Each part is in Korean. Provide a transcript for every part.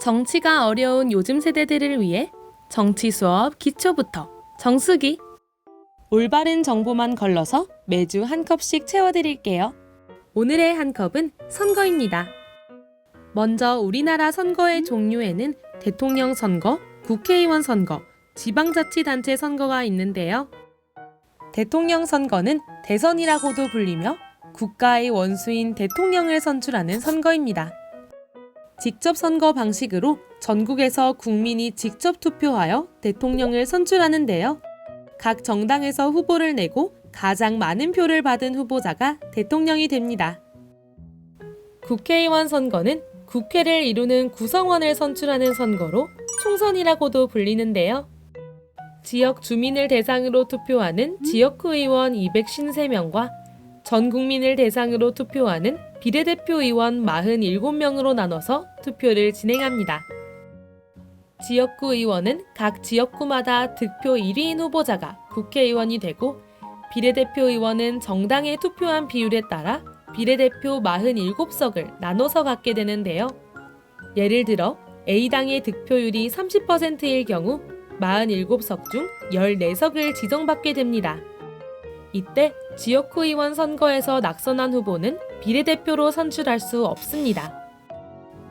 정치가 어려운 요즘 세대들을 위해 정치 수업 기초부터 정수기 올바른 정보만 걸러서 매주 한 컵씩 채워드릴게요. 오늘의 한 컵은 선거입니다. 먼저 우리나라 선거의 종류에는 대통령 선거, 국회의원 선거, 지방자치단체 선거가 있는데요. 대통령 선거는 대선이라고도 불리며 국가의 원수인 대통령을 선출하는 선거입니다. 직접 선거 방식으로 전국에서 국민이 직접 투표하여 대통령을 선출하는데요. 각 정당에서 후보를 내고 가장 많은 표를 받은 후보자가 대통령이 됩니다. 국회의원 선거는 국회를 이루는 구성원을 선출하는 선거로 총선이라고도 불리는데요. 지역 주민을 대상으로 투표하는 지역구 의원 253명과 전 국민을 대상으로 투표하는 비례대표 의원 47명으로 나눠서 투표를 진행합니다. 지역구 의원은 각 지역구마다 득표 1위인 후보자가 국회의원이 되고 비례대표 의원은 정당에 투표한 비율에 따라 비례대표 47석을 나눠서 갖게 되는데요. 예를 들어 A당의 득표율이 30%일 경우 47석 중 14석을 지정받게 됩니다. 이때 지역구 의원 선거에서 낙선한 후보는 비례대표로 선출할 수 없습니다.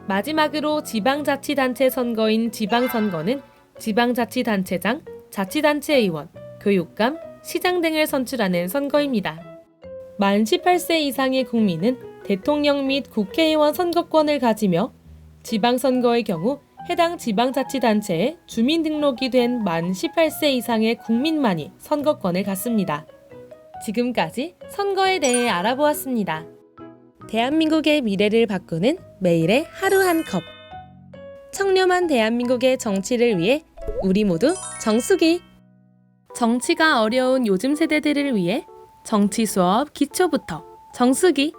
마지막으로 지방자치단체 선거인 지방선거는 지방자치단체장, 자치단체 의원, 교육감, 시장 등을 선출하는 선거입니다. 만 18세 이상의 국민은 대통령 및 국회의원 선거권을 가지며 지방선거의 경우 해당 지방자치단체에 주민등록이 된 만 18세 이상의 국민만이 선거권을 갖습니다. 지금까지 선거에 대해 알아보았습니다. 대한민국의 미래를 바꾸는 매일의 하루 한 컵. 청렴한 대한민국의 정치를 위해 우리 모두 정수기. 정치가 어려운 요즘 세대들을 위해 정치 수업 기초부터 정수기.